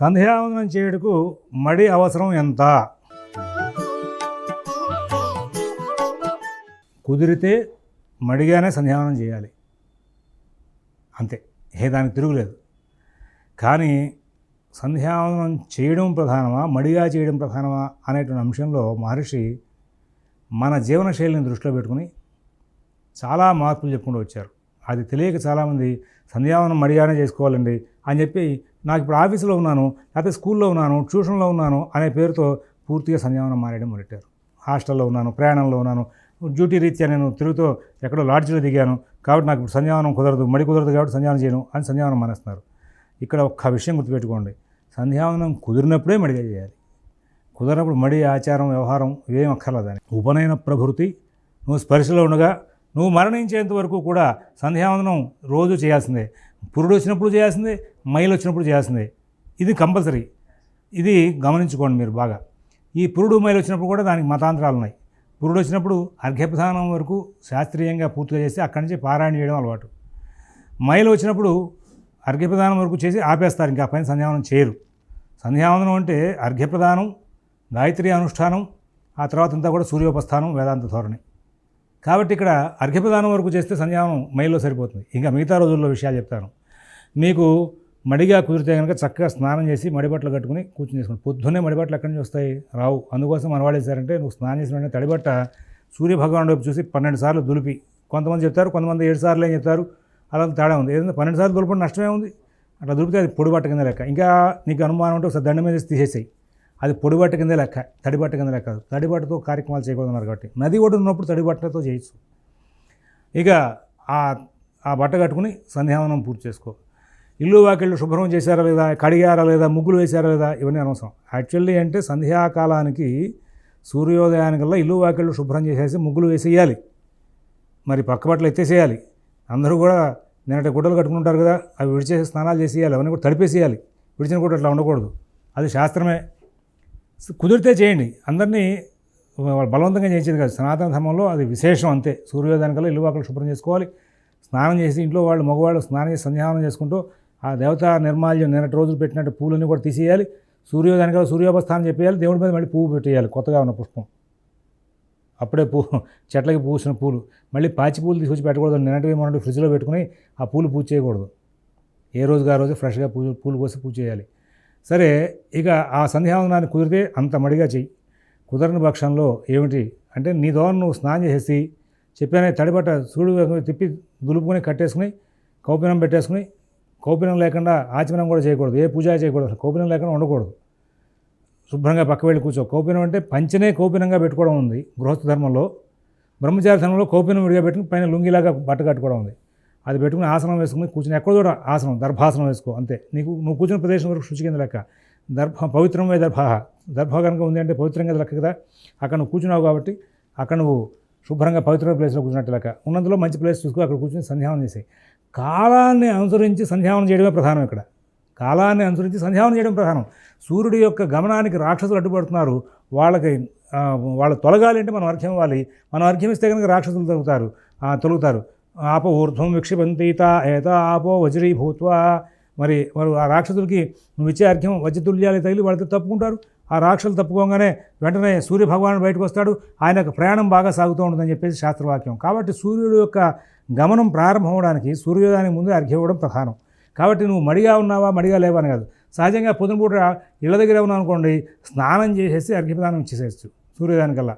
సంధ్యావందనం చేయుటకు మడి అవసరం ఎంత? కుదిరితే మడిగానే సంధ్యావందనం చేయాలి. అంతే ఏ దానికి తిరుగులేదు. కానీ సంధ్యావందనం చేయడం ప్రధానమా మడిగా చేయడం ప్రధానమా అనేటువంటి అంశంలో మహర్షి మన జీవనశైలిని దృష్టిలో పెట్టుకుని చాలా మార్పులు చెప్పుకుంటూ వచ్చారు. అది తెలియక చాలామంది సంధ్యావనం మడిగానే చేసుకోవాలండి అని చెప్పి నాకు ఇప్పుడు ఆఫీసులో ఉన్నాను లేకపోతే స్కూల్లో ఉన్నాను ట్యూషన్లో ఉన్నాను అనే పేరుతో పూర్తిగా సంధ్యావనం మారేయడం మొదలెట్టారు. హాస్టల్లో ఉన్నాను ప్రయాణంలో ఉన్నాను డ్యూటీ రీత్యా నేను తిరుగుతూ ఎక్కడో లాడ్జ్లో దిగాను కాబట్టి నాకు ఇప్పుడు సంధ్యావనం కుదరదు మడి కుదరదు కాబట్టి సంధ్యావనం చేయను అని సంధ్యావనం మానేస్తున్నారు. ఇక్కడ ఒక్క విషయం గుర్తుపెట్టుకోండి సంధ్యావనం కుదిరినప్పుడే మడిగా చేయాలి. కుదరినప్పుడు మడి ఆచారం వ్యవహారం ఇవేం అక్కర్లేదని ఉపనయన ప్రభృతి నువ్వు స్పర్శలో ఉండగా నువ్వు మరణించేంత వరకు కూడా సంధ్యావందనం రోజు చేయాల్సిందే. పురుడు వచ్చినప్పుడు చేయాల్సిందే మైలు వచ్చినప్పుడు చేయాల్సిందే. ఇది కంపల్సరీ. ఇది గమనించుకోండి మీరు బాగా. ఈ పురుడు మైలు వచ్చినప్పుడు కూడా దానికి మతాంతరాలు ఉన్నాయి. పురుడు వచ్చినప్పుడు అర్ఘ్యప్రధానం వరకు శాస్త్రీయంగా పూర్తిగా చేసి అక్కడి నుంచి పారాయణ చేయడం అలవాటు. మైలు వచ్చినప్పుడు అర్ఘ్యప్రదానం వరకు చేసి ఆపేస్తారు ఇంకా పైన సంధ్యావనం చేయరు. సంధ్యావందనం అంటే అర్ఘ్యప్రదానం గాయత్రి అనుష్ఠానం ఆ తర్వాత అంతా కూడా సూర్యోపస్థానం వేదాంత ధోరణి. కాబట్టి ఇక్కడ అర్ఘ్యప్రదానం వరకు చేస్తే సంధ్యావనం మైల్లో సరిపోతుంది. ఇంకా మిగతా రోజుల్లో విషయాలు చెప్తాను. మీకు మడిగా కుదిరితే కనుక చక్కగా స్నానం చేసి మడిబట్టలు కట్టుకుని కూర్చుని చేసుకోండి. పొద్దున్నే మడిబట్టలు ఎక్కడి నుంచి వస్తాయి? రావు. అందుకోసం మన చేశారంటే నువ్వు స్నానం చేసిన వెంటనే తడిబట్ట సూర్యభగవానుడు వైపు చూసి పన్నెండు సార్లు దులిపి. కొంతమంది చెప్తారు కొంతమంది ఏడు సార్లు ఏం చెప్తారు? అలా తేడా ఉంది. ఏదైనా పన్నెండు సార్లు దులపడం నష్టమే ఉంది. అట్లా దులిపితే అది పొడిబట్ట కింద లెక్క. ఇంకా నీకు అనుమానం ఉంటే ఒకసారి దండం మీద తీసేసాయి. అది పొడిబట్ట కింద లెక్క తడి బట్ట కింద లెక్క తడిబట్టతో తడి బట్టతో కార్యక్రమాలు చేయకూడదు కాబట్టి. నది ఒడ్డు ఉన్నప్పుడు తడి బట్టలతో చేయొచ్చు. ఇక ఆ ఆ బట్ట కట్టుకుని సంధ్యావనం పూర్తి చేసుకో. ఇల్లు వాకిళ్ళు శుభ్రం చేశారా లేదా కడిగారా లేదా ముగ్గులు వేశారా లేదా ఇవన్నీ అనవసరం. యాక్చువల్లీ అంటే సంధ్యాకాలానికి సూర్యోదయానికల్లా ఇల్లు వాకిళ్ళు శుభ్రం చేసేసి ముగ్గులు వేసేయాలి. మరి పక్క బట్టలు ఎత్తేసేయాలి. అందరూ కూడా నిన్నటి గుడ్డలు కట్టుకుంటారు కదా అవి విడిచేసి స్నానాలు చేసేయాలి అవన్నీ కూడా తడిపేసేయాలి. విడిచిన గుడ్డ అట్లా ఉండకూడదు. అది శాస్త్రమే. కుదిరితే చేయండి. అందరినీ వాళ్ళు బలవంతంగా చేయించేది కాదు. సనాతన ధర్మంలో అది విశేషం అంతే. సూర్యోదయానికల్లా ఇల్లు వాకిళ్ళు శుభ్రం చేసుకోవాలి. స్నానం చేసి ఇంట్లో వాళ్ళు మగవాళ్ళు స్నానం చేసి సంధ్యానం చేసుకుంటూ ఆ దేవతా నిర్మాల్యం నిన్నటి రోజులు పెట్టినట్టు పూలన్నీ కూడా తీసేయాలి. సూర్యోదయానికల్లా సూర్యోపస్థానం చెప్పేయాలి. దేవుడి మీద మళ్ళీ పువ్వు పెట్టేయాలి. కొత్తగా ఉన్న పుష్పం. అప్పుడే పూ చెట్లకి పూసిన పూలు. మళ్ళీ పాచి పూలు తీసుకొచ్చి పెట్టకూడదు. నిన్నటివి మొన్నటి ఫ్రిడ్జ్లో పెట్టుకుని ఆ పూలు పూజ చేయకూడదు. ఏ రోజుగా ఆ రోజు ఫ్రెష్గా పూజ పూలు కోసి పూజ చేయాలి. సరే ఇక ఆ సంధ్యావందనాన్ని కుదిరితే అంత మడిగా చెయ్యి. కుదరని పక్షంలో ఏమిటి? అంటే నీ దోవను నువ్వు స్నానం చేసేసి చెప్పానే తడిబట్ట సూడు తిప్పి దులుపుకొని కట్టేసుకుని కౌపినం పెట్టేసుకుని కౌపినం లేకుండా ఆచమనం కూడా చేయకూడదు. ఏ పూజ చేయకూడదు అసలు. కౌపినం లేకుండా ఉండకూడదు. శుభ్రంగా పక్క వెళ్ళి కూర్చో. కౌపినం అంటే పంచనే కౌపినంగా పెట్టుకోవడం ఉంది గృహస్థ ధర్మంలో. బ్రహ్మచారి ధర్మంలో కౌపినం విడిగా పెట్టుకుని పైన లుంగిలాగా బట్ట కట్టుకోవడం ఉంది. అది పెట్టుకుని ఆసనం వేసుకుని కూర్చుని ఎక్కడ కూడా ఆసనం దర్భాసనం వేసుకో అంతే. నీకు నువ్వు కూర్చున్న ప్రదేశం వరకు శుచి కింద లెక్క. దర్భ పవిత్రమే దర్భ దర్భ కనుక ఉంది అంటే పవిత్రంగా లెక్క కదా. అక్కడ నువ్వు కూర్చున్నావు కాబట్టి అక్కడ నువ్వు శుభ్రంగా పవిత్రమైన ప్లేస్లో కూర్చున్నట్టు లెక్క. ఉన్నందులో మంచి ప్లేస్ చూసుకో అక్కడ కూర్చుని సంధ్యావనం చేసేయి. కాలాన్ని అనుసరించి సంధ్యావనం చేయడమే ప్రధానం ఇక్కడ. కాలాన్ని అనుసరించి సంధ్యావనం చేయడం ప్రధానం. సూర్యుడి యొక్క గమనానికి రాక్షసులు అడ్డుపడుతున్నారు. వాళ్ళకి వాళ్ళు తొలగాలి అంటే మనం అర్ఘ్యం ఇవ్వాలి. మనం అర్ఘ్యం ఇస్తే కనుక రాక్షసులు తొలుగుతారు. తొలుగుతారు. ఆపో ఊర్ధ్వం విక్షిపంతీత ఏత ఆపో వజ్రీభూత్వా. మరి వారు ఆ రాక్షసులకి నువ్వు ఇచ్చే అర్ఘ్యం వజ్రతుల్యాలు తగిలి వాళ్ళతో తప్పుకుంటారు. ఆ రాక్షసులు తప్పుకోగానే వెంటనే సూర్య భగవానుడు బయటకు వస్తాడు. ఆయన యొక్క ప్రయాణం బాగా సాగుతూ ఉంటుందని చెప్పేసి శాస్త్రవాక్యం. కాబట్టి సూర్యుడు యొక్క గమనం ప్రారంభం అవడానికి సూర్యోదయానికి ముందు అర్ఘ్యం ఇవ్వడం ప్రధానం. కాబట్టి నువ్వు మడిగా ఉన్నావా? మడిగా లేవా అని కాదు. సహజంగా పొద్దునపూట ఇళ్ళ దగ్గర ఉన్నావు అనుకోండి స్నానం చేసేసి అర్ఘ్యప్రదానం ఇచ్చేసేయచ్చు సూర్యోదయానికల్లా.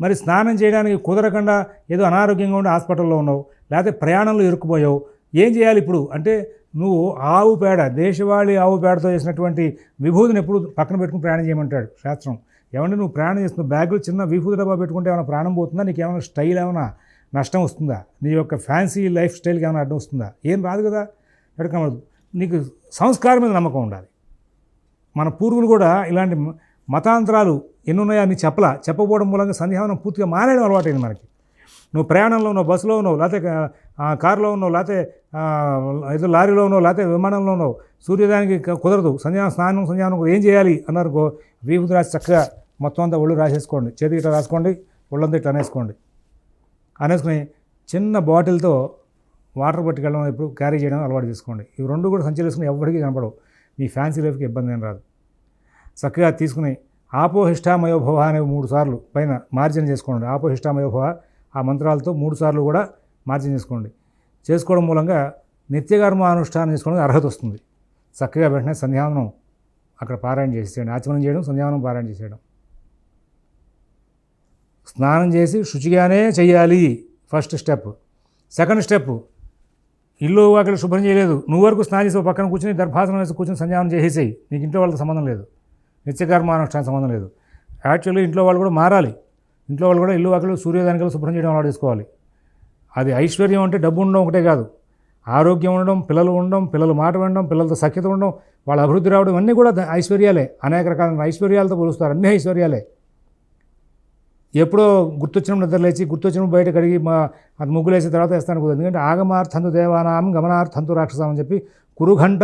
మరి స్నానం చేయడానికి కుదరకుండా ఏదో అనారోగ్యంగా ఉండి హాస్పిటల్లో ఉన్నావు లేకపోతే ప్రయాణంలో ఇరుక్కుపోయావు. ఏం చేయాలి ఇప్పుడు? అంటే నువ్వు ఆవు పేడ దేశవాళీ ఆవు పేడతో చేసినటువంటి విభూతిని ఎప్పుడు పక్కన పెట్టుకుని ప్రయాణం చేయమంటాడు శాస్త్రం. ఏమంటే నువ్వు ప్రయాణం చేస్తున్నావు బ్యాగులు చిన్న విభూతి డబ్బా పెట్టుకుంటే ఏమైనా ప్రాణం పోతుందా? నీకు ఏమైనా స్టైల్ ఏమైనా నష్టం వస్తుందా? నీ యొక్క ఫ్యాన్సీ లైఫ్ స్టైల్కి ఏమైనా అడ్డం వస్తుందా? ఏం రాదు కదా. ఎడకమదు నీకు సంస్కారం మీద నమ్మకం ఉండాలి. మన పూర్వులు కూడా ఇలాంటి మతాంతరాలు ఎన్ని ఉన్నాయో అని చెప్పలా. చెప్పకపోవడం మూలంగా సంధ్యావనం పూర్తిగా మానేయడం అలవాటైంది మనకి. నువ్వు ప్రయాణంలో ఉన్నావు బస్సులో ఉన్నావు లేకపోతే కారులో ఉన్నావు లేకపోతే ఏదో లారీలో ఉన్నావు లేకపోతే విమానంలో ఉన్నావు. సూర్యోదయానికి కుదరదు. సంధ్యానం స్నానం సంధ్యానం ఏం చేయాలి అన్నారుకో వీపుది రాసి చక్కగా మొత్తం అంతా ఒళ్ళు రాసేసుకోండి. చేతికి ఇట్లా రాసుకోండి ఒళ్ళంతా ఇట్లా అనేసుకోండి. అనేసుకుని చిన్న బాటిల్తో వాటర్ పట్టుకెళ్ళడం ఎప్పుడు క్యారీ చేయడం అలవాటు చేసుకోండి. ఇవి రెండు కూడా సంచులు వేసుకుని కనపడవు. మీ ఫ్యాన్సీ లైఫ్కి ఇబ్బంది ఏం రాదు. చక్కగా తీసుకుని ఆపోహిష్టామయోభవ అనే మూడు సార్లు పైన మార్జన చేసుకోండి. ఆపోహిష్టామయోభవ ఆ మంత్రాలతో మూడు సార్లు కూడా మార్జన చేసుకోండి. చేసుకోవడం మూలంగా నిత్యకర్మ అనుష్ఠానం చేసుకోవడానికి అర్హత వస్తుంది. చక్కగా వెంటనే సంధ్యావనం అక్కడ పారాయణ చేసేయండి. ఆచమనం చేయడం సంధ్యావనం పారాయణ చేసేయడం. స్నానం చేసి శుచిగానే చేయాలి. First step. Second step. ఇల్లు అక్కడ శుభ్రం చేయలేదు. నువ్వు వరకు స్నానం చేసి పక్కన కూర్చొని దర్భాసనం వేసి కూర్చొని సంధ్యావనం చేసేసేయి. నీకు ఇంట్లో వాళ్ళతో సంబంధం లేదు. నిత్యకర్మానుష్ఠానం సంబంధం లేదు. యాక్చువల్లీ ఇంట్లో వాళ్ళు కూడా మారాలి. ఇంట్లో వాళ్ళు కూడా ఇల్లు అక్కడ సూర్యోదయానికి శుభ్రం చేయడం అలవాటు చేసుకోవాలి. అది ఐశ్వర్యం అంటే డబ్బు ఉండడం ఒకటే కాదు. ఆరోగ్యం ఉండడం పిల్లలు ఉండడం పిల్లలు మాట వినడం పిల్లలతో సఖ్యత ఉండడం వాళ్ళ అభివృద్ధి రావడం అన్నీ కూడా ఐశ్వర్యాలే. అనేక రకాలైన ఐశ్వర్యాలతో పోలుస్తారు. అన్నీ ఐశ్వర్యాలే. ఎప్పుడో గుర్తొచ్చినప్పుడు నిద్ర లేచి గుర్తొచ్చినప్పుడు బయట కడిగి మా అది ముగ్గులేసిన తర్వాత వేస్తాను కుదరదు ఎందుకంటే ఆగమార్థంతు దేవానాం గమనార్థంతు రాక్షసం అని చెప్పి కురు గంట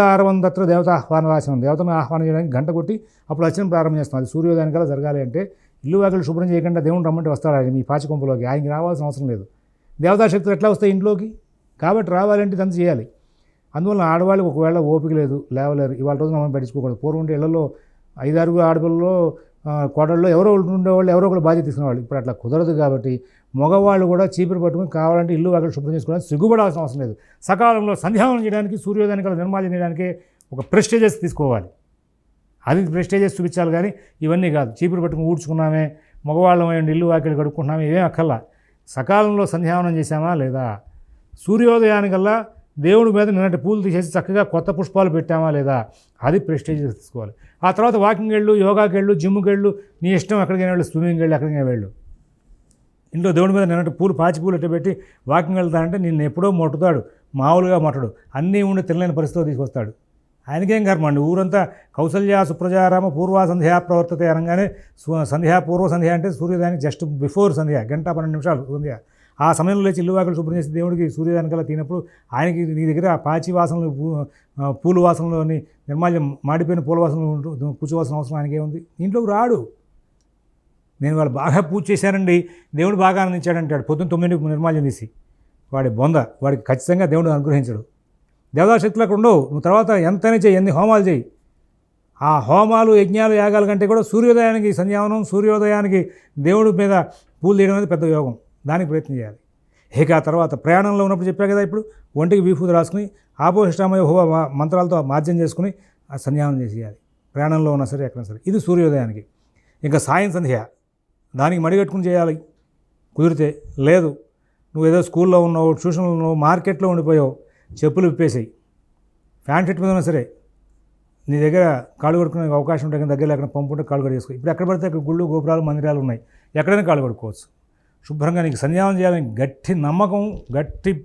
దేవత ఆహ్వాన రాశనం దేవతను ఆహ్వానం చేయడానికి గంట కొట్టి అప్పుడు అర్చన ప్రారంభం చేస్తాం. అది సూర్యోదయానికల్లా జరగాలి అంటే ఇల్లు వాకిలు శుభ్రం చేయకుండా దేవుడు రమ్మంటే వస్తాడు ఆయన? మీ పాచికొంపులోకి ఆయనకి రావాల్సిన అవసరం లేదు. దేవతాశక్తులు ఎట్లా వస్తాయి ఇంట్లోకి? కాబట్టి రావాలంటే ఇదంతా చేయాలి. అందువల్ల ఆడవాళ్ళకి ఒకవేళ ఓపిక లేదు లేవలేరు. ఇవాళ రోజున మనం పట్టించుకోకూడదు. పూర్వం ఉంటే ఇళ్ళలో ఐదారు ఆడపిల్లలో కోడల్లో ఎవరో ఉండేవాళ్ళు ఎవరో ఒకరు బాధ్యత తీసుకునేవాళ్ళు. ఇప్పుడు అట్లా కుదరదు కాబట్టి మగవాళ్ళు కూడా చీపురు పట్టుకుని కావాలంటే ఇల్లు వాకిలి శుభ్రం చేసుకోవడానికి సిగ్గుపడాల్సిన అవసరం లేదు. సకాలంలో సంధ్యావనం చేయడానికి సూర్యోదయానికి నిర్మాణం చేయడానికి ఒక ప్రెస్టేజెస్ తీసుకోవాలి. అది ప్రెస్టేజెస్ చూపించాలి కానీ ఇవన్నీ కాదు. చీపురు పట్టుకుని ఊడ్చుకున్నామే మగవాళ్ళం ఇల్లు వాకిలి కడుక్కున్నామే ఇవేం అక్కర్లా. సకాలంలో సంధ్యావనం చేశామా లేదా? సూర్యోదయానికల్లా దేవుడి మీద నిన్నటి పూలు తీసేసి చక్కగా కొత్త పుష్పాలు పెట్టామా లేదా? అది ప్రెస్టేజ్ తీసుకోవాలి. ఆ తర్వాత వాకింగ్ వెళ్ళు యోగాకి వెళ్ళు జిమ్కి వెళ్ళు నీ ఇష్టం ఎక్కడికైనా వెళ్ళు స్విమ్మింగ్ వెళ్ళు ఎక్కడికైనా వెళ్ళు. ఇంట్లో దేవుడి మీద నిన్నటి పూలు పాచి పూలు ఎట్ట పెట్టి వాకింగ్ వెళ్తానంటే నిన్ను ఎప్పుడో మొట్టుతాడు మామూలుగా మొట్టడు. అన్నీ ఉండి తినలేని పరిస్థితిలో తీసుకొస్తాడు. ఆయనకేం కర్మ అండి? ఊరంతా కౌసల్య సుప్రజారామ పూర్వ సంధ్యా ప్రవర్తత అనగానే సు- సంధ్యా పూర్వ సంధ్య అంటే సూర్యోదయానికి జస్ట్ బిఫోర్ సంధ్య గంట పన్నెండు నిమిషాలు సంధ్య. ఆ సమయంలో లేచి ఇల్లు వాకిలు శుభ్రం చేసి దేవుడికి సూర్యోదయానికల్లా తినప్పుడు ఆయనకి నీ దగ్గర పాచి వాసనలు పూ- పూల వాసనలోని నిర్మాల్యం మాడిపోయిన పూల వాసనలు ఉంటూ కూర్చోవాల్సిన అవసరం ఆయనకి ఏముంది? ఇంట్లోకి రాడు. నేను వాళ్ళు బాగా పూజ చేశానండి దేవుడు బాగా ఆనందించాడంటాడు. పొద్దున్న తొమ్మిది నిర్మాల్యం తీసి వాడి బొంద వాడికి ఖచ్చితంగా దేవుడు అనుగ్రహించడు. దేవతాశక్తులు అక్కడ ఉండవు. నువ్వు తర్వాత ఎంతైనా చేయి ఎన్ని హోమాలు చేయి. ఆ హోమాలు యజ్ఞాలు యాగాల కంటే కూడా సూర్యోదయానికి సంధ్యావనం సూర్యోదయానికి దేవుడి మీద పూలు తీయడం అనేది పెద్ద యోగం. దానికి ప్రయత్నం చేయాలి. ఇక ఆ తర్వాత ప్రయాణంలో ఉన్నప్పుడు చెప్పా కదా ఇప్పుడు ఒంటికి వీఫూది రాసుకుని ఆపోహిష్టామయ హోవ మంత్రాలతో మార్జన చేసుకుని ఆ సంధ్యావనం చేసేయాలి. ప్రయాణంలో ఉన్నా సరే ఎక్కడైనా సరే. ఇది సూర్యోదయానికి. ఇంకా సాయం సంధ్య. దానికి మడిగట్టుకుని చేయాలి. కుదిరితే లేదు. నువ్వు ఏదో స్కూల్లో ఉన్నావు ట్యూషన్లో ఉన్నావు మార్కెట్లో ఉండిపోయావు చెప్పులు విప్పేసాయి. ఫ్యాన్ షర్ట్ మీద ఉన్నా సరే నీ దగ్గర కాళ్ళు కొడుకునే అవకాశం ఉంటే దగ్గర ఎక్కడ పంపుంటే కాళ్ళు కడిగేసుకో. ఇప్పుడు ఎక్కడ పడితే అక్కడ గుళ్ళు గోపురాలు మందిరాలు ఉన్నాయి. ఎక్కడైనా కాళ్ళు కొడుకోవచ్చు శుభ్రంగా నీకు సన్యాసం చేయాలని గట్టి నమ్మకం గట్టి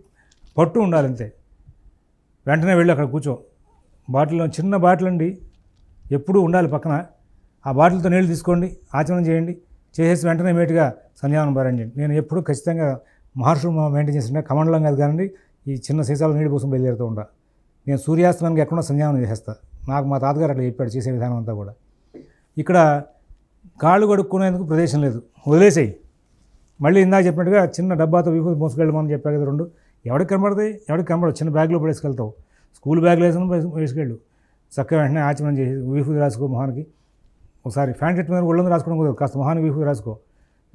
పట్టు ఉండాలి అంతే వెంటనే వెళ్ళి అక్కడ కూర్చో. బాటిల్లో చిన్న బాటిల్ అండి. ఎప్పుడూ ఉండాలి పక్కన. ఆ బాటిల్తో నీళ్ళు తీసుకోండి ఆచరణ చేయండి. చేసేసి వెంటనే మేటుగా సంధ్యావనం పారాయణ చేయండి. నేను ఎప్పుడు ఖచ్చితంగా మహర్షులు మెయింటైన్ చేసిన కమండలం కాదు కానీ ఈ చిన్న సీసాలు నీళ్ళు కోసం బయలుదేరుతూ ఉంటా. నేను సూర్యాస్తమానికి ఎక్కడో సంధ్యావనం చేసేస్తా. నాకు మా తాతగారు అట్లా చెప్పాడు చేసే విధానం అంతా కూడా. ఇక్కడ కాళ్ళు కడుక్కునేందుకు ప్రదేశం లేదు. వదిలేసేయి. మళ్ళీ ఇందాక చెప్పినట్టుగా చిన్న డబ్బాతో విభూతి మోసుకెళ్ళమని చెప్పా కదా రెండు. ఎవరికి కనబడతాయి? ఎవరికి కనబడదు చిన్న బ్యాగ్లో పడేసుకెళ్తావు. స్కూల్ బ్యాగ్లో వేసుకుని వేసుకెళ్ళు చక్కగా వెంటనే ఆచమనం చేసి విభూతి రాసుకో మొహానికి. ఒకసారి ఫ్యాన్ షర్ట్ మీద ఒళ్ళందు రాసుకోవడం కుదరదు. కాస్త మొహానికి విభూతి రాసుకో.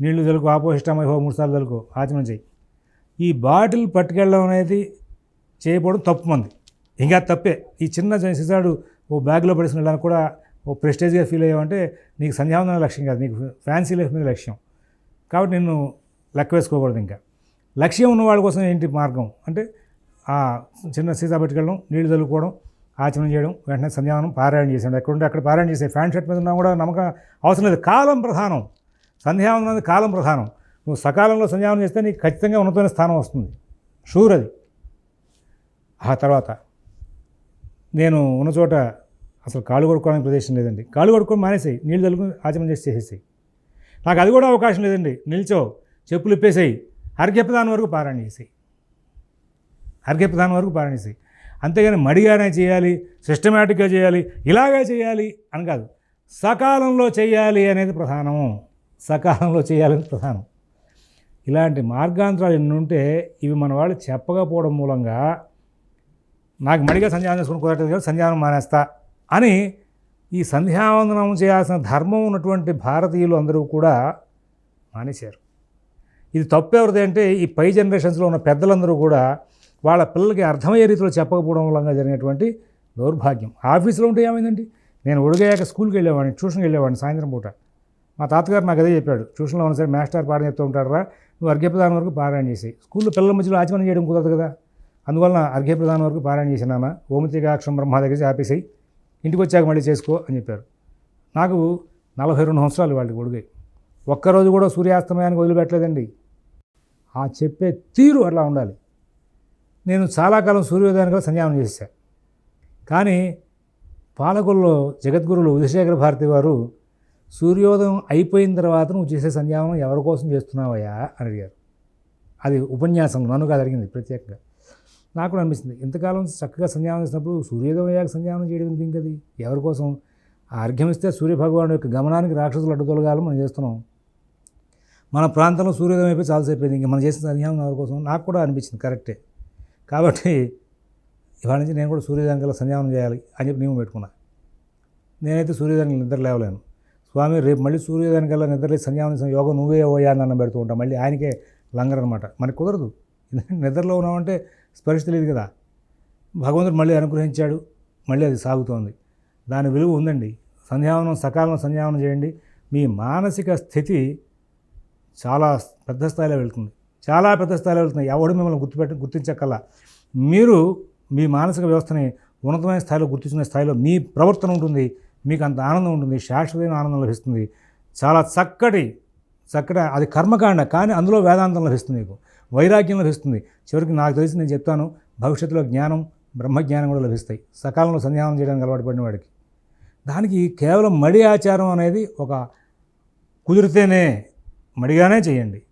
నీళ్ళు జలుకో ఆపో హో మూడు సార్లు జలుకో ఆచమనం చేయి. ఈ బాటిల్ పట్టుకెళ్ళడం అనేది చేయకపోవడం తప్పు మంది. ఇంకా తప్పే. ఈ చిన్న సిసాడు ఓ బ్యాగ్లో పడేసిన వెళ్ళడానికి కూడా ఓ ప్రెస్టేజ్గా ఫీల్ అయ్యావంటే నీకు సంధ్యావందన లక్ష్యం కాదు. నీకు ఫ్యాన్సీ లైఫ్ మీద లక్ష్యం. కాబట్టి నిన్ను లెక్క వేసుకోకూడదు ఇంకా. లక్ష్యం ఉన్న వాళ్ళ కోసం ఏంటి మార్గం? అంటే ఆ చిన్న సీసా పెట్టుకెళ్ళడం నీళ్ళు చల్లుకోవడం ఆచరణ చేయడం వెంటనే సంధ్యానం పారాయణ చేసాడు ఎక్కడుంటే అక్కడ పారాయణ చేసే ఫ్యాన్ షర్ట్ మీద ఉన్నా కూడా నమ్మకం అవసరం లేదు. కాలం ప్రధానం. సంధ్యావనం అనేది కాలం ప్రధానం. నువ్వు సకాలంలో సంధ్యావనం చేస్తే నీకు ఖచ్చితంగా ఉన్నతమైన స్థానం వస్తుంది. షూర్ అది. ఆ తర్వాత నేను ఉన్న చోట అసలు కాళ్ళు కొడుకోవడానికి ప్రదేశం లేదండి. కాళ్ళు కొడుకొని మానేసేయి. నీళ్ళు చల్లుకొని ఆచరణ చేసి చేసేసి నాకు అది కూడా అవకాశం లేదండి. నిల్చో. చెప్పులు ఇప్పేసేయి. అర్ఘ్యప్రదానం వరకు పారాయణ చేసేయి. అర్ఘ్యప్రదానం వరకు పారాయణ చేసేయి. అంతేగాని మడిగానే చేయాలి సిస్టమేటిక్గా చేయాలి ఇలాగే చేయాలి అని కాదు. సకాలంలో చేయాలి అనేది ప్రధానం. సకాలంలో చేయాలని ప్రధానం. ఇలాంటి మార్గాంతరాలు ఎన్ని ఉంటే ఇవి మన వాళ్ళు చెప్పకపోవడం మూలంగా నాకు మడిగా సంధ్యానం చేసుకుని కుదరట్లేదు కదా సంధ్యానం మానేస్తా అని ఈ సంధ్యావందనం చేయాల్సిన ధర్మం ఉన్నటువంటి భారతీయులు అందరూ కూడా మానేశారు. ఇది తప్పు ఎవరిది అంటే ఈ పై జనరేషన్స్లో ఉన్న పెద్దలందరూ కూడా వాళ్ళ పిల్లలకి అర్థమయ్యే రీతిలో చెప్పకపోవడం వల్ల జరిగినటువంటి దౌర్భాగ్యం. ఆఫీసులో ఉంటే ఏమైందండి? నేను ఒడిగాక స్కూల్కి వెళ్ళేవాడిని ట్యూషన్కి వెళ్ళేవాడిని సాయంత్రం పూట. మా తాతగారు నాకు అదే చెప్పాడు ట్యూషన్లో ఉన్న సరే మాస్టర్ పాఠం చెప్తూ ఉంటారా నువ్వు అర్ఘ్యప్రదానం వరకు పారాయణ చేసి. స్కూల్లో పిల్లల మధ్యలో ఆచమనం చేయడం కుదరదు కదా. అందువలన అర్ఘ్యప్రదానం వరకు పారాయణ చేసినామా ఓమతికాక్షం బ్రహ్మ దగ్గర ఆపేసాయి ఇంటికి వచ్చాక మళ్ళీ చేసుకో అని చెప్పారు. నాకు నలభై రెండు సంవత్సరాలు వాళ్ళకి ఒడిగాయి. ఒక్కరోజు కూడా సూర్యాస్తమయానికి వదిలిపెట్టలేదండి. ఆ చెప్పే తీరు అట్లా ఉండాలి. నేను చాలా కాలం సూర్యోదయానికి సంధ్యావనం చేశాను కానీ పాలకుల్లో జగద్గురులు ఉదయశేఖర భారతి వారు సూర్యోదయం అయిపోయిన తర్వాత నువ్వు చేసే సంధ్యావనం ఎవరి కోసం చేస్తున్నావయ్యా అని అడిగారు. అది ఉపన్యాసం నన్ను కాదు అడిగింది ప్రత్యేకంగా. నాకు కూడా అనిపిస్తుంది. ఇంతకాలం చక్కగా సంధ్యావనం చేసినప్పుడు సూర్యోదయం అయ్యాక సంధ్యావనం చేయడం ఎందుకు ఇంకది? ఎవరి కోసం? ఆ ఇస్తే సూర్యభగవాను యొక్క గమనానికి రాక్షసులు అడ్డుదొలగాలని మనం చేస్తున్నాం. మన ప్రాంతంలో సూర్యోదయం అయిపోయి చాలాసేపు అయిపోయింది. ఇంకా మనం చేసిన సంధ్యావనం ఎవరి కోసం? నాకు కూడా అనిపించింది కరెక్టే. కాబట్టి ఇవాళ నుంచి నేను కూడా సూర్యోదయానికల్లా సంధ్యావనం చేయాలి అని చెప్పి నియమం పెట్టుకున్నా. నేనైతే సూర్యోదయానికి నిద్ర లేవలేను. స్వామి రేపు మళ్ళీ సూర్యోదయానికల్లా నిద్రలేసి సంధ్యావనం చేసిన యోగం నువ్వే పోయా అని అన్నం పెడుతూ ఉంటాం. మళ్ళీ ఆయనకే లంగర్ అనమాట మనకు కుదరదు. ఎందుకంటే నిద్రలో ఉన్నామంటే స్పర్శ తెలియదు కదా. భగవంతుడు మళ్ళీ అనుగ్రహించాడు మళ్ళీ అది సాగుతోంది. దాని విలువ ఉందండి. సంధ్యావనం సకాలంలో సంధ్యావనం చేయండి. మీ మానసిక స్థితి చాలా పెద్ద స్థాయిలో వెళ్తుంది. చాలా పెద్ద స్థాయిలో వెళ్తుంది. ఎవడు మిమ్మల్ని గుర్తుపెట్ట గుర్తించక్కల్లా మీరు మీ మానసిక వ్యవస్థని ఉన్నతమైన స్థాయిలో గుర్తించిన స్థాయిలో మీ ప్రవర్తన ఉంటుంది. మీకు అంత ఆనందం ఉంటుంది. శాశ్వతమైన ఆనందం లభిస్తుంది. చాలా చక్కటి చక్కటి అది కర్మకాండ కానీ అందులో వేదాంతం లభిస్తుంది మీకు. వైరాగ్యం లభిస్తుంది. చివరికి నాకు తెలిసి నేను చెప్తాను భవిష్యత్తులో జ్ఞానం బ్రహ్మజ్ఞానం కూడా లభిస్తాయి. సకాలంలో సంధ్యానం చేయడానికి అలవాటు పడిన వాడికి. దానికి కేవలం మడి ఆచారం అనేది ఒక కుదిరితేనే మడిగానే చేయండి.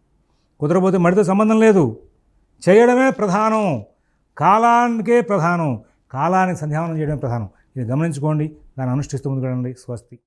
కుదరపోతే మడితో సంబంధం లేదు. చేయడమే ప్రధానం. కాలానికే ప్రధానం. కాలానికి సంధ్యావనం చేయడమే ప్రధానం. ఇది గమనించుకోండి. దాన్ని అనుష్ఠిస్తూ ముందుకెళ్ళండి స్వస్తి.